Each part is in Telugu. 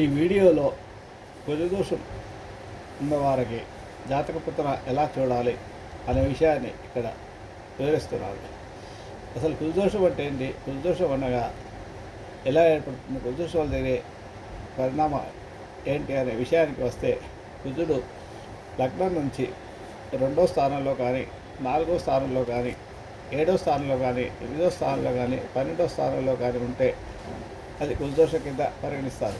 ఈ వీడియోలో కుజదోషం ఉన్నవారికి జాతక పుత్ర ఎలా చూడాలి అనే విషయాన్ని ఇక్కడ వివరిస్తున్నారు. అసలు కులదోషం అంటే ఏంటి? కులదోషం అనగా ఎలా ఏర్పడుతుంది? కులదోషం వల్ల జరిగే పరిణామం ఏంటి అనే విషయానికి వస్తే కుజుడు లగ్నం నుంచి రెండో స్థానంలో కానీ నాలుగో స్థానంలో కానీ ఏడో స్థానంలో కానీ ఎనిమిదో స్థానంలో కానీ పన్నెండో స్థానంలో కానీ ఉంటే అది కులదోషం కింద పరిగణిస్తారు.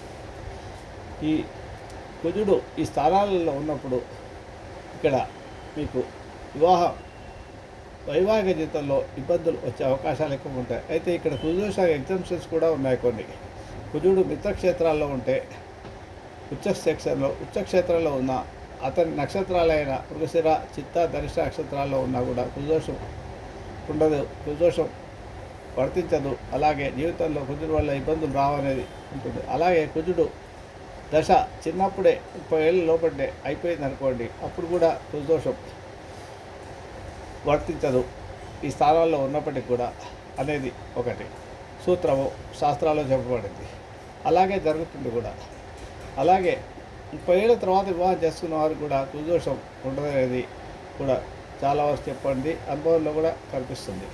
ఈ కుజుడు ఈ స్థానాలలో ఉన్నప్పుడు ఇక్కడ మీకు వివాహం వైవాహిక జీవితంలో ఇబ్బందులు వచ్చే అవకాశాలు ఎక్కువ ఉంటాయి. అయితే ఇక్కడ కుజదోష ఎగ్జామ్షన్స్ కూడా ఉన్నాయి కొన్ని. కుజుడు మిత్రక్షేత్రాల్లో ఉంటే ఉచ్చ సెక్షన్లో ఉచ్చక్షేత్రంలో ఉన్న అతని నక్షత్రాలైన మృగశిర చిత్త ధనిష్ట నక్షత్రాల్లో ఉన్నా కూడా కుదోషం ఉండదు కుదోషం వర్తించదు. అలాగే జీవితంలో కుజుడు వల్ల ఇబ్బందులు రావనేది ఉంటుంది. అలాగే కుజుడు దశ చిన్నప్పుడే ముప్పై ఏళ్ళ లోపటే అయిపోయింది అనుకోండి అప్పుడు కూడా కుజదోషం వర్తించదు. ఈ స్థానాల్లో ఉన్నప్పటికీ కూడా అనేది ఒకటి. సూత్రము శాస్త్రాల్లో చెప్పబడింది. అలాగే జరుగుతుంది కూడా. అలాగే ముప్పై ఏళ్ళ తర్వాత వివాహం చేసుకున్న వారు కూడా కుదోషం ఉండదనేది కూడా చాలా వరకు చెప్పండి. అనుభవంలో కూడా కనిపిస్తుంది.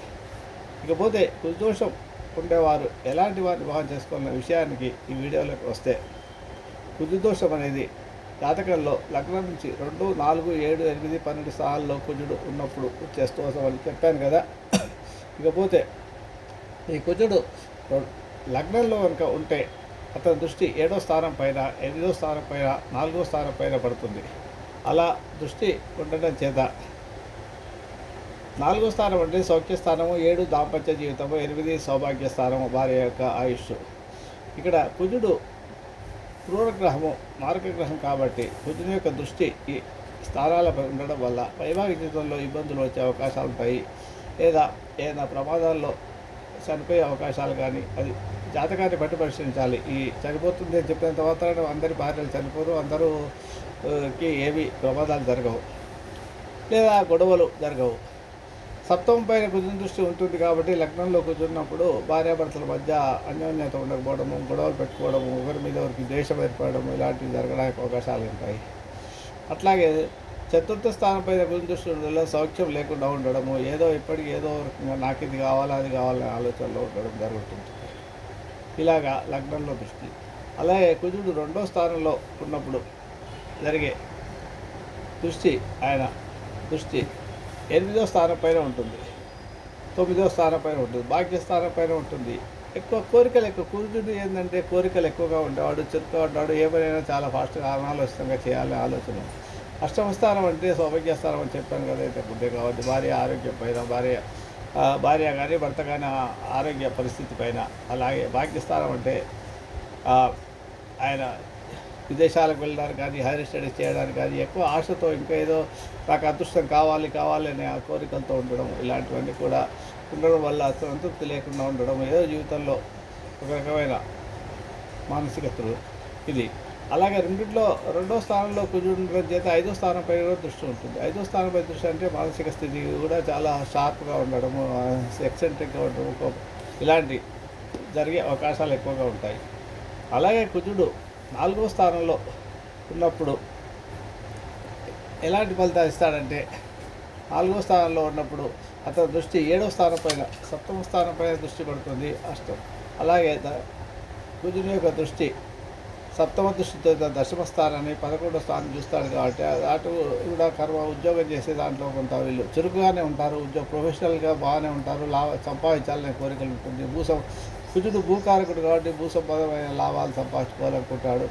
ఇకపోతే కుదోషం ఉండేవారు ఎలాంటి వారిని వివాహం చేసుకున్న విషయానికి ఈ వీడియోలోకి వస్తే కుజుదోషం అనేది జాతకంలో లగ్నం నుంచి రెండు నాలుగు ఏడు ఎనిమిది పన్నెండు స్థానాల్లో కుజుడు ఉన్నప్పుడు చేస్తూ అని చెప్పాను కదా. ఇకపోతే ఈ కుజుడు లగ్నంలో కనుక ఉంటే అతని దృష్టి ఏడో స్థానం పైన ఎనిమిదో స్థానం పైన నాలుగో స్థానం పైన పడుతుంది. అలా దృష్టి ఉండడం చేత నాలుగో స్థానం అంటే సౌఖ్య స్థానము ఏడు దాంపత్య జీవితము ఎనిమిది సౌభాగ్య స్థానము భార్య యొక్క ఆయుష్. ఇక్కడ కుజుడు క్రూరగ్రహము మార్గగ్రహం కాబట్టి కుజుని యొక్క దృష్టి ఈ స్థానాలపై ఉండడం వల్ల వైవాహిక జీవితంలో ఇబ్బందులు వచ్చే అవకాశాలు ఉంటాయి. లేదా ఏదైనా ప్రమాదాల్లో చనిపోయే అవకాశాలు కానీ అది జాతకాన్ని బట్టి పరిశీలించాలి. ఈ చనిపోతుంది అని చెప్పినంత మాత్రాన అందరి భార్యలు చనిపోరు అందరూ కి ఏవి ప్రమాదాలు జరగవు. లేదా గొడవలు జరగవు. సప్తమం పైన కుజుని దృష్టి ఉంటుంది కాబట్టి లగ్నంలో కూర్చున్నప్పుడు భార్యాభర్తల మధ్య అన్యోన్యత ఉండకపోవడము గొడవలు పెట్టుకోవడము ఒకరి మీద ఒకరికి ద్వేషం ఏర్పడము ఇలాంటివి జరగడానికి అవకాశాలు ఉంటాయి. అట్లాగే చతుర్థ స్థానం పైన కుజుని దృష్టి ఉండడంలో సౌఖ్యం లేకుండా ఉండడము ఏదో ఇప్పటికి ఏదో నాకు ఇది కావాలా అది కావాలనే ఆలోచనలో ఉండడం జరుగుతుంది. ఇలాగా లగ్నంలో దృష్టి. అలాగే కుజుడు రెండో స్థానంలో ఉన్నప్పుడు జరిగే దృష్టి ఆయన దృష్టి ఎనిమిదో స్థానం పైన ఉంటుంది. తొమ్మిదో స్థానం పైన ఉంటుంది. భాగ్యస్థానం పైన ఉంటుంది. ఎక్కువ కోరికలు ఎక్కువ. కుజుడు ఏంటంటే కోరికలు ఎక్కువగా ఉండేవాడు చురుకుగా ఉండేవాడు ఏమైనా చాలా ఫాస్ట్గా అనాలోచితంగా చేయాలని ఆలోచన. అష్టమ స్థానం అంటే సౌభాగ్య స్థానం అని చెప్పాను కదా అయితే బుద్ధి కాబట్టి భార్య ఆరోగ్యం పైన భార్య భార్య కానీ భర్త కానీ ఆరోగ్య పరిస్థితి పైన. అలాగే భాగ్యస్థానం అంటే ఆయన విదేశాలకు వెళ్ళడానికి కానీ హైయర్ స్టడీస్ చేయడానికి కానీ ఎక్కువ ఆశతో ఇంకా ఏదో నాకు అదృష్టం కావాలి కావాలి అనే ఆ కోరికలతో ఉండడం ఇలాంటివన్నీ కూడా ఉండడం వల్ల సంతృప్తి లేకుండా ఉండడం ఏదో జీవితంలో ఒక రకమైన మానసికతలు ఇది. అలాగే రెండిట్లో రెండో స్థానంలో కుజుడు ఉండడం చేత ఐదో స్థానంపై కూడా దృష్టి ఉంటుంది. ఐదో స్థానంపై దృష్టి అంటే మానసిక స్థితి కూడా చాలా షార్ప్గా ఉండడము ఎక్సెంట్రిక్గా ఉండడం ఇలాంటి జరిగే అవకాశాలు ఎక్కువగా ఉంటాయి. అలాగే కుజుడు నాలుగో స్థానంలో ఉన్నప్పుడు ఎలాంటి ఫలితాలు ఇస్తాడంటే నాలుగో స్థానంలో ఉన్నప్పుడు అతని దృష్టి ఏడో స్థానం పైన సప్తమ స్థానం పైన దృష్టి పడుతుంది అష్టం. అలాగే కుజుని యొక్క దృష్టి సప్తమ దృష్టితో దశమ స్థానాన్ని పదకొండో స్థానం చూస్తాడు కాబట్టి అటు కూడా కర్మ ఉద్యోగం చేసే దాంట్లో కొంత వీళ్ళు చురుకుగానే ఉంటారు ఉద్యోగ ప్రొఫెషనల్గా బాగానే ఉంటారు లాభ సంపాదించాలనే కోరికలు ఉంటుంది భూసం కుజుడు భూకారకుడు కాబట్టి భూసంపదమైన లాభాలు సంపాదించుకోవాలనుకుంటాడు.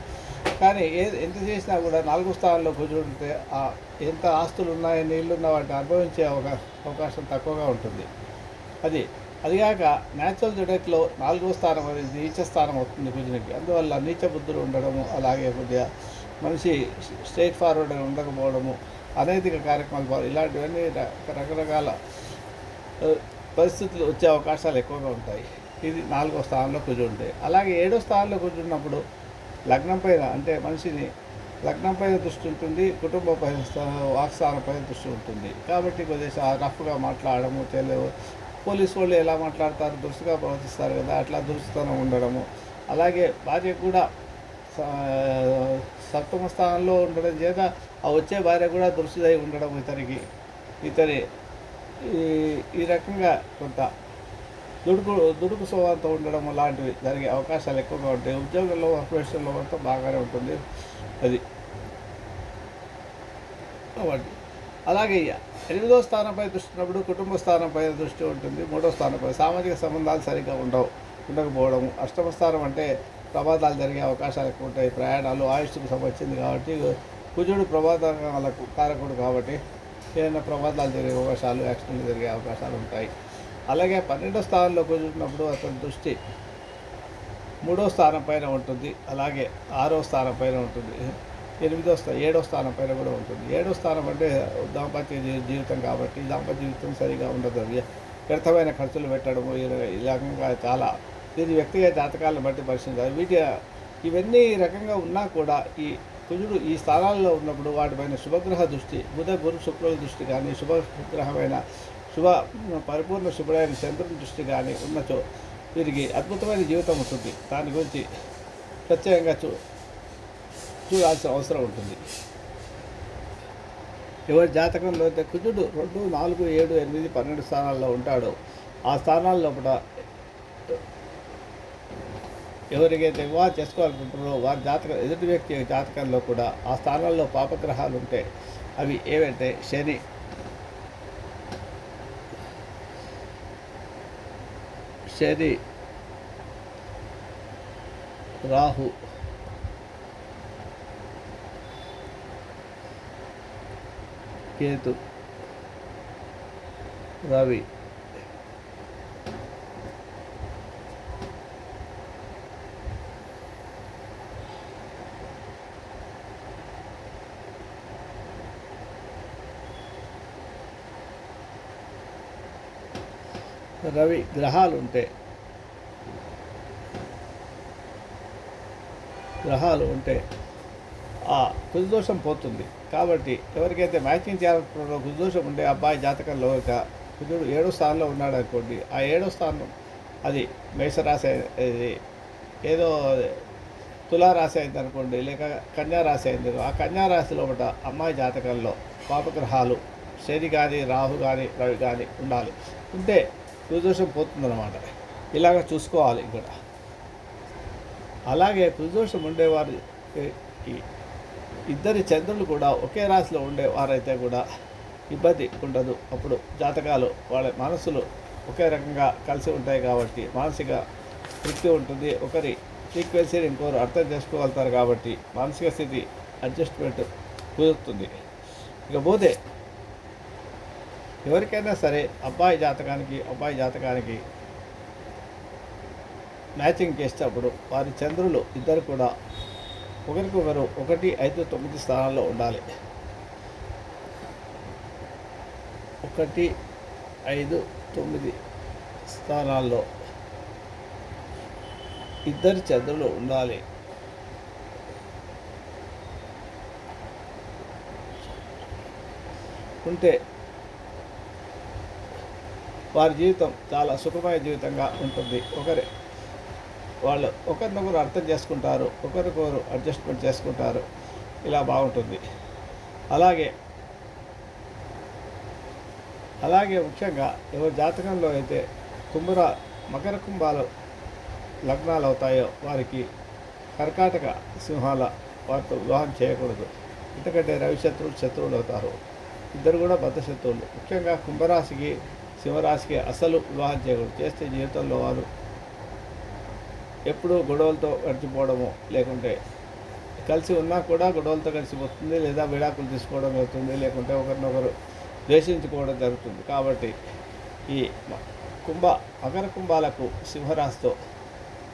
కానీ ఏ ఎంత చేసినా కూడా నాలుగో స్థానంలో కుజుడు ఉంటే ఆ ఎంత ఆస్తులు ఉన్నాయో నీళ్ళు ఉన్న వాటిని అనుభవించే అవకాశం అవకాశం తక్కువగా ఉంటుంది. అది అదిగాక న్యాచురల్ జొడెక్లో నాలుగో స్థానం అనేది నీచ స్థానం అవుతుంది కుజునికి. అందువల్ల నీచ బుద్ధులు ఉండడము అలాగే కొద్దిగా మనిషి స్ట్రైట్ ఫార్వర్డ్ ఉండకపోవడము అనైతిక కార్యక్రమాలు ఇలాంటివన్నీ రకరకాల పరిస్థితులు వచ్చే అవకాశాలు ఎక్కువగా ఉంటాయి. ఇది నాలుగో స్థానంలో కూర్చుంటే అలాగే ఏడో స్థానంలో కూర్చున్నప్పుడు లగ్నం పైన అంటే మనిషిని లగ్నం పైన దృష్టి ఉంటుంది కుటుంబ పైన వాక్స్థానం పైన దృష్టి ఉంటుంది. కాబట్టి కొద్దిగా రఫ్గా మాట్లాడము తెలియదు పోలీసు వాళ్ళు ఎలా మాట్లాడతారు దురుసుగా ప్రవర్తిస్తారు కదా అట్లా దురుసుతనం ఉండడము. అలాగే భార్య కూడా సప్తమ స్థానంలో ఉండడం చేత ఆ వచ్చే భార్య కూడా దురుసుదై ఉండడం ఇతనికి ఇతని ఈ ఈ రకంగా కొంత దుడుకు దుడుకు స్వభావంతో ఉండడం లాంటివి జరిగే అవకాశాలు ఎక్కువగా ఉంటాయి. ఉద్యోగంలో ప్రొఫెషన్లో అంతా బాగానే ఉంటుంది అది. కాబట్టి అలాగే ఎనిమిదో స్థానంపై దృష్టి ఉన్నప్పుడు కుటుంబ స్థానంపై దృష్టి ఉంటుంది. మూడో స్థానంపై సామాజిక సంబంధాలు సరిగ్గా ఉండవు ఉండకపోవడం. అష్టమ స్థానం అంటే ప్రమాదాలు జరిగే అవకాశాలు ఎక్కువ ఉంటాయి. ప్రయాణాలు ఆయుష్కు సంబంధించింది కాబట్టి కుజుడు ప్రమాదాలకు కారకుడు కాబట్టి ఏదైనా ప్రమాదాలు జరిగే అవకాశాలు యాక్సిడెంట్లు జరిగే అవకాశాలు ఉంటాయి. అలాగే పన్నెండో స్థానంలో కూర్చున్నప్పుడు అతని దృష్టి మూడో స్థానం పైన ఉంటుంది అలాగే ఆరో స్థానం పైన ఉంటుంది ఎనిమిదో స్థా ఏడో స్థానం పైన కూడా ఉంటుంది. ఏడో స్థానం అంటే దాంపత్య జీవితం కాబట్టి దాంపత్య జీవితం సరిగా ఉండదు. వ్యర్థమైన ఖర్చులు పెట్టడము ఈ రకంగా చాలా దీని వ్యక్తిగత జాతకాలను బట్టి పరిశీలించాలి. వీటి ఇవన్నీ రకంగా ఉన్నా కూడా ఈ కుజుడు ఈ స్థానాల్లో ఉన్నప్పుడు వాటిపైన శుభగ్రహ దృష్టి బుధ గురు శుక్రుల దృష్టి కానీ శుభగ్రహమైన శుభ పరిపూర్ణ శుభుడైన చంద్రుని దృష్టి కానీ ఉన్నచో వీరికి అద్భుతమైన జీవితం ఉంటుంది. దాని గురించి ప్రత్యేకంగా చూ చూడాల్సిన అవసరం ఉంటుంది. ఎవరి జాతకంలో అయితే కుజుడు రెండు నాలుగు ఏడు ఎనిమిది పన్నెండు స్థానాల్లో ఉంటాడో ఆ స్థానాల్లో కూడా ఎవరికైతే వివాహం చేసుకోవాలనుకుంటున్నారో వారి జాతక ఎదుటి వ్యక్తి జాతకంలో కూడా ఆ స్థానాల్లో పాపగ్రహాలు ఉంటే అవి ఏవంటే శని శని రాహు కేతు రవి రవి గ్రహాలు ఉంటే గ్రహాలు ఉంటే ఆ కుజదోషం పోతుంది. కాబట్టి ఎవరికైతే మ్యాచింగ్ చేయాలనుకుంటారో కుజదోషం ఉండే అబ్బాయి జాతకంలో ఒక కుజుడు ఏడో స్థానంలో ఉన్నాడు అనుకోండి ఆ ఏడో స్థానం అది మేషరాశి అయి- ఇది ఏదో తులారాశి అయింది అనుకోండి లేక కన్యారాశి అయింది ఆ కన్యా లోపల అమ్మాయి జాతకంలో పాపగ్రహాలు శని కానీ రాహు కానీ రవి కానీ ఉండాలి. ఉంటే కుజదోషం పోతుందన్నమాట. ఇలాగ చూసుకోవాలి ఇక్కడ. అలాగే కుజదోషం ఉండేవారు ఇద్దరి చంద్రులు కూడా ఒకే రాశిలో ఉండేవారైతే కూడా ఇబ్బంది ఉండదు. అప్పుడు జాతకాలు వాళ్ళ మనసులు ఒకే రకంగా కలిసి ఉంటాయి కాబట్టి మానసిక తృప్తి ఉంటుంది. ఒకరి ఫ్రీక్వెన్సీని ఇంకోరు అర్థం చేసుకోగలుగుతారు కాబట్టి మానసిక స్థితి అడ్జస్ట్మెంట్ కుదురుతుంది. ఇకపోతే ఎవరికైనా సరే అబ్బాయి జాతకానికి అబ్బాయి జాతకానికి మ్యాచింగ్ చేసేటప్పుడు వారి చంద్రులు ఇద్దరు కూడా ఒకరికొకరు ఒకటి ఐదు తొమ్మిది స్థానాల్లో ఉండాలి. ఒకటి ఐదు తొమ్మిది స్థానాల్లో ఇద్దరు చంద్రులు ఉండాలి. ఉంటే వారి జీవితం చాలా సుఖమయ జీవితంగా ఉంటుంది. ఒకరి వాళ్ళు ఒకరినొకరు అర్థం చేసుకుంటారు ఒకరికొకరు అడ్జస్ట్మెంట్ చేసుకుంటారు. ఇలా బాగుంటుంది. అలాగే అలాగే ముఖ్యంగా ఎవరి జాతకంలో అయితే కుంభర మకర కుంభాలు లగ్నాలు అవుతాయో వారికి కర్కాటక సింహాల వారితో వివాహం చేయకూడదు. ఎందుకంటే రవిశత్రువులు శత్రువులు అవుతారు ఇద్దరు కూడా బద్ధ శత్రువులు ముఖ్యంగా కుంభరాశికి సింహరాశికి అసలు వివాహం చేయకూడదు. చేస్తే జీవితంలో వారు ఎప్పుడూ గొడవలతో గడిచిపోవడము లేకుంటే కలిసి ఉన్నా కూడా గొడవలతో కలిసిపోతుంది లేదా విడాకులు తీసుకోవడం జరుగుతుంది లేకుంటే ఒకరినొకరు ద్వేషించుకోవడం జరుగుతుంది. కాబట్టి ఈ కుంభ మకర కుంభాలకు సింహరాశితో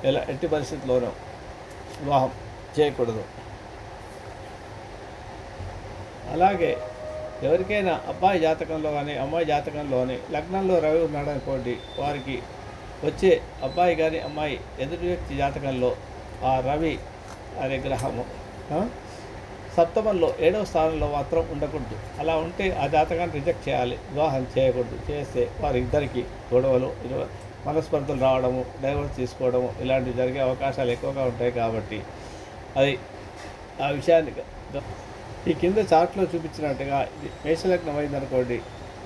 ఎలా ఎట్టి పరిస్థితుల్లోనూ వివాహం చేయకూడదు. అలాగే ఎవరికైనా అబ్బాయి జాతకంలో కానీ అమ్మాయి జాతకంలో కానీ లగ్నంలో రవి ఉన్నాడు అనుకోండి వారికి వచ్చే అబ్బాయి కానీ అమ్మాయి ఎదుటి వ్యక్తి జాతకంలో ఆ రవి అనే గ్రహము సప్తమంలో ఏడవ స్థానంలో మాత్రం ఉండకూడదు. అలా ఉంటే ఆ జాతకాన్ని రిజెక్ట్ చేయాలి వివాహం చేయకూడదు. చేస్తే వారిద్దరికీ గొడవలు మనస్పర్ధలు రావడము డైవర్స్ తీసుకోవడము ఇలాంటివి జరిగే అవకాశాలు ఎక్కువగా ఉంటాయి కాబట్టి అది ఆ విషయాన్ని ఈ కింద చార్ట్లో చూపించినట్టుగా ఇది మేషలగ్నం అయిందనుకోండి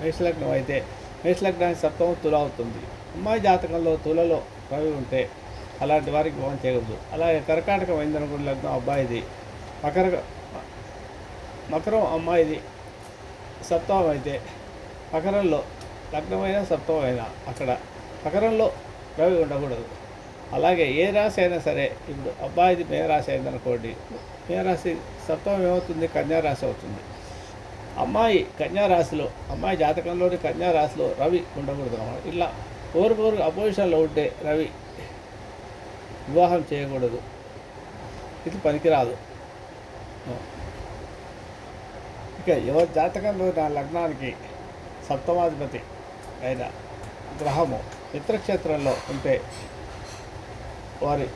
మేషలగ్నం అయితే మేషలగ్నానికి సప్తమం తుల అవుతుంది. అమ్మాయి జాతకంలో తులలో రవి ఉంటే అలాంటి వారికి వివాహం చేయగలదు. అలాగే కర్కాటకం అయిందనుకోండి లగ్నం అబ్బాయిది. మకర మకరం అమ్మాయిది సప్తమం అయితే మకరంలో లగ్నమైన సప్తమైన అక్కడ మకరంలో రవి ఉండకూడదు. అలాగే ఏ రాశి అయినా సరే ఇప్పుడు అబ్బాయిది మేరాశి అయిందనుకోండి మేరాశి సప్తమం ఏమవుతుంది? కన్యారాశి అవుతుంది. అమ్మాయి కన్యారాశిలో అమ్మాయి జాతకంలోని కన్యారాశిలో రవి ఉండకూడదు అన్నమాట. ఇలా కోరుకోరు అపోజిషన్లో ఉంటే రవి వివాహం చేయకూడదు. ఇది పనికిరాదు. ఇక ఎవరి జాతకంలో నా లగ్నానికి సప్తమాధిపతి అయిన గ్రహము మిత్రక్షేత్రంలో ఉంటే వారి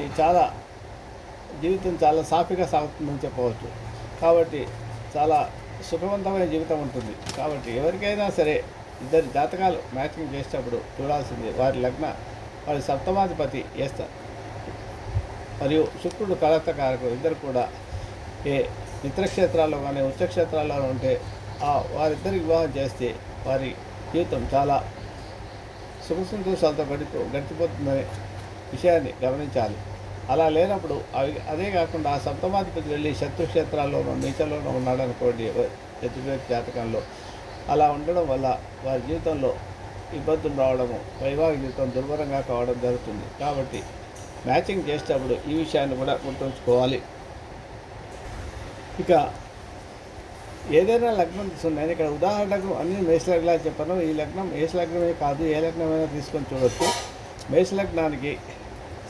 ఈ చాలా జీవితం చాలా సాఫీగా సాగుతుందని చెప్పవచ్చు. కాబట్టి చాలా సుఖవంతమైన జీవితం ఉంటుంది. కాబట్టి ఎవరికైనా సరే ఇద్దరు జాతకాలు మ్యాచింగ్ చేసేటప్పుడు చూడాల్సింది వారి లగ్న వారి సప్తమాధిపతి ఏస్త మరియు శుక్రుడు కలత్తకారకుడు ఇద్దరు కూడా ఏ మిత్రక్షేత్రాల్లో కానీ ఉచ్చక్షేత్రాల్లో ఉంటే ఆ వారిద్దరికి వివాహం చేస్తే వారి జీవితం చాలా సుఖ సంతోషాలతో గడిపో గడిచిపోతుందనే విషయాన్ని గమనించాలి. అలా లేనప్పుడు అవి అదే కాకుండా ఆ సప్తమాధిపతి వెళ్ళి శత్రుక్షేత్రాల్లోనూ నీచలోనూ ఉన్నాడనుకోండి అనుకోండి జాతకంలో. అలా ఉండడం వల్ల వారి జీవితంలో ఇబ్బందులు రావడము వైవాహిక జీవితం దుర్భరంగా కావడం జరుగుతుంది. కాబట్టి మ్యాచింగ్ చేసేటప్పుడు ఈ విషయాన్ని కూడా గుర్తుంచుకోవాలి. ఇక ఏదైనా లగ్నం తీసుకుని నేను ఇక్కడ ఉదాహరణకు అన్ని మేషలగ్నాలు చెప్పాను. ఈ లగ్నం మేష లగ్నమే కాదు ఏ లగ్నమైనా తీసుకొని చూడవచ్చు మేష లగ్నానికి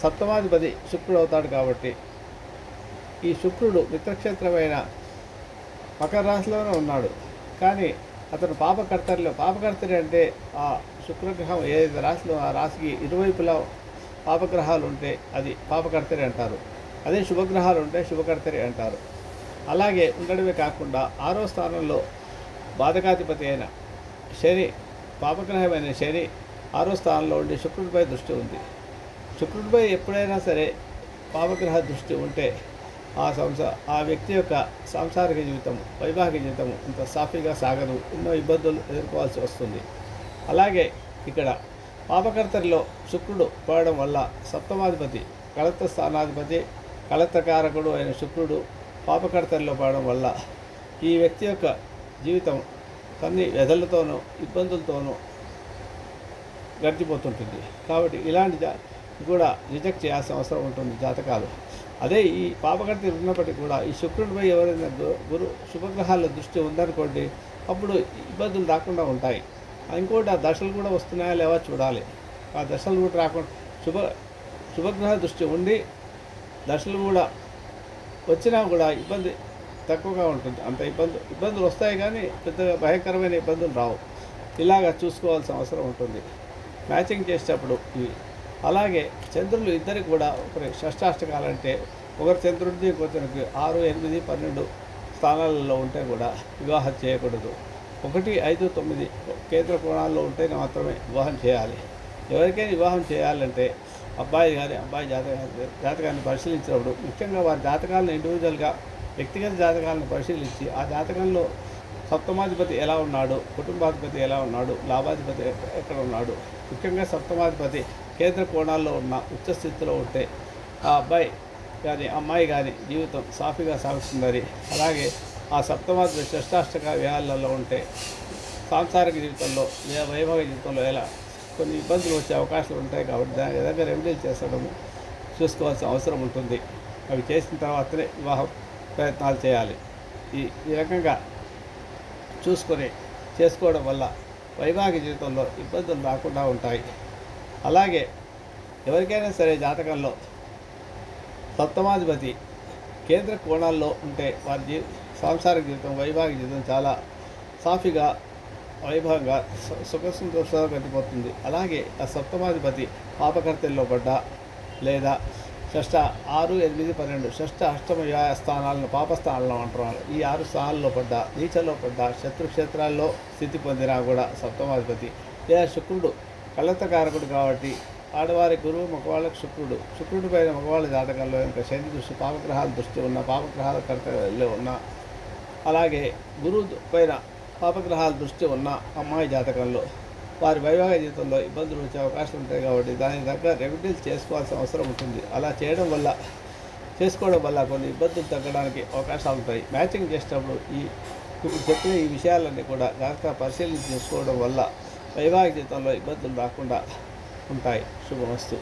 సప్తమాధిపతి శుక్రుడు అవుతాడు కాబట్టి ఈ శుక్రుడు మిత్రక్షేత్రమైన మకర రాశిలోనే ఉన్నాడు. కానీ అతను పాపకర్తరిలో పాపకర్తరి అంటే ఆ శుక్రగ్రహం ఏదైతే రాశిలో ఆ రాశికి ఇరువైపులా పాపగ్రహాలు ఉంటే అది పాపకర్తరి అంటారు. అదే శుభగ్రహాలు ఉంటే శుభకర్తరి అంటారు. అలాగే ఉండడమే కాకుండా ఆరో స్థానంలో బాధకాధిపతి అయిన శని పాపగ్రహమైన శని ఆరో స్థానంలో ఉండి శుక్రుడిపై దృష్టి ఉంది. శుక్రుడిపై ఎప్పుడైనా సరే పాపగ్రహ దృష్టి ఉంటే ఆ సంసా ఆ వ్యక్తి యొక్క సాంసారిక జీవితం వైవాహిక జీవితం ఇంత సాఫీగా సాగదు. ఎన్నో ఇబ్బందులు ఎదుర్కోవాల్సి వస్తుంది. అలాగే ఇక్కడ పాపకర్తరిలో శుక్రుడు పడడం వల్ల సప్తమాధిపతి కళత్ర స్థానాధిపతి కలత్తకారకుడు అయిన శుక్రుడు పాపకర్తల్లో పడడం వల్ల ఈ వ్యక్తి యొక్క జీవితం కొన్ని వ్యధలతోనూ ఇబ్బందులతోనూ గడిచిపోతుంటుంది. కాబట్టి ఇలాంటి జా కూడా రిజెక్ట్ చేయాల్సిన అవసరం ఉంటుంది జాతకాలు. అదే ఈ పాపకర్త ఉన్నప్పటికీ కూడా ఈ శుక్రుడిపై ఎవరైనా గురు శుభగ్రహాల దృష్టి ఉందనుకోండి అప్పుడు ఇబ్బందులు రాకుండా ఉంటాయి. ఇంకోటి ఆ దశలు కూడా వస్తున్నాయా లేవా చూడాలి. ఆ దశలు కూడా రాకుండా శుభ శుభగ్రహ దృష్టి ఉండి దశలు కూడా వచ్చినా కూడా ఇబ్బంది తక్కువగా ఉంటుంది. అంత ఇబ్బంది ఇబ్బందులు వస్తాయి కానీ పెద్దగా భయంకరమైన ఇబ్బందులు రావు. ఇలాగా చూసుకోవాల్సిన అవసరం ఉంటుంది. మ్యాచింగ్ చేసేటప్పుడు ఇవి అలాగే చంద్రులు ఇద్దరికి కూడా ఒకరి షష్టాష్టకాలంటే ఒకరి చంద్రుడిది ఇంకొకరికి ఆరు ఎనిమిది పన్నెండు స్థానాలలో ఉంటే కూడా వివాహం చేయకూడదు. ఒకటి ఐదు తొమ్మిది కేంద్ర కోణాల్లో ఉంటేనే మాత్రమే వివాహం చేయాలి. ఎవరికైనా వివాహం చేయాలంటే అబ్బాయి కానీ అబ్బాయి జాతక జాతకాన్ని పరిశీలించినప్పుడు ముఖ్యంగా వారి జాతకాలను ఇండివిజువల్గా వ్యక్తిగత జాతకాలను పరిశీలించి ఆ జాతకంలో సప్తమాధిపతి ఎలా ఉన్నాడు కుటుంబాధిపతి ఎలా ఉన్నాడు లాభాధిపతి ఎక్కడ ఉన్నాడు ముఖ్యంగా సప్తమాధిపతి కేంద్ర కోణాల్లో ఉన్న ఉచ్చ స్థితిలో ఉంటే ఆ అబ్బాయి కానీ అమ్మాయి కానీ జీవితం సాఫీగా సాగుతుందని అలాగే ఆ సప్తమాధిపతి షష్టాష్టక వ్యయాలలో ఉంటే సాంసారిక జీవితంలో లేదా వైభవ జీవితంలో ఎలా కొన్ని ఇబ్బందులు వచ్చే అవకాశాలు ఉంటాయి కాబట్టి దాని విధంగా రెమెడీలు చేసడము చూసుకోవాల్సిన అవసరం ఉంటుంది. అవి చేసిన తర్వాతనే వివాహం ప్రయత్నాలు చేయాలి. ఈ ఈ రకంగా చూసుకొని చేసుకోవడం వల్ల వైవాహిక జీవితంలో ఇబ్బందులు రాకుండా ఉంటాయి. అలాగే ఎవరికైనా సరే జాతకంలో సప్తమాధిపతి కేంద్ర కోణాల్లో ఉంటే వారి జీ సాంసారిక జీవితం వైవాహిక జీవితం చాలా సాఫీగా వైభవంగా సుఖ సంతోషాలు గడిపోతుంది అలాగే ఆ సప్తమాధిపతి పాపకర్తల్లో పడ్డ లేదా షష్ట ఆరు ఎనిమిది పన్నెండు షష్ట అష్టమ వ్యాయ స్థానాలను పాపస్థానాలను అంటున్నారు. ఈ ఆరు స్థానాల్లో పడ్డ నీచలో పడ్డ శత్రుక్షేత్రాల్లో స్థితి పొందినా కూడా సప్తమాధిపతి. లేదా శుక్రుడు కళ్ళతకారకుడు కాబట్టి ఆడవారి గురువు మగవాళ్ళకు శుక్రుడు. శుక్రుడి పైన మగవాళ్ళ జాతకాల్లో ఇంకా శని దృష్టి పాపగ్రహాల దృష్టి ఉన్న పాపగ్రహాల కర్తలో ఉన్న. అలాగే గురువు పైన పాపగ్రహాల దృష్టి ఉన్న అమ్మాయి జాతకంలో వారి వైవాహిక జీవితంలో ఇబ్బందులు వచ్చే అవకాశం ఉంటాయి కాబట్టి దానికి తగ్గ రెమెడీస్ చేసుకోవాల్సిన అవసరం ఉంటుంది. అలా చేయడం వల్ల చేసుకోవడం వల్ల కొన్ని ఇబ్బందులు తగ్గడానికి అవకాశాలు ఉంటాయి. మ్యాచింగ్ చేసేటప్పుడు ఈ ఇప్పుడు చెప్పిన ఈ విషయాలన్నీ కూడా జాగ్రత్తగా పరిశీలన చేసుకోవడం వల్ల వైవాహిక జీవితంలో ఇబ్బందులు రాకుండా ఉంటాయి. శుభమస్తు.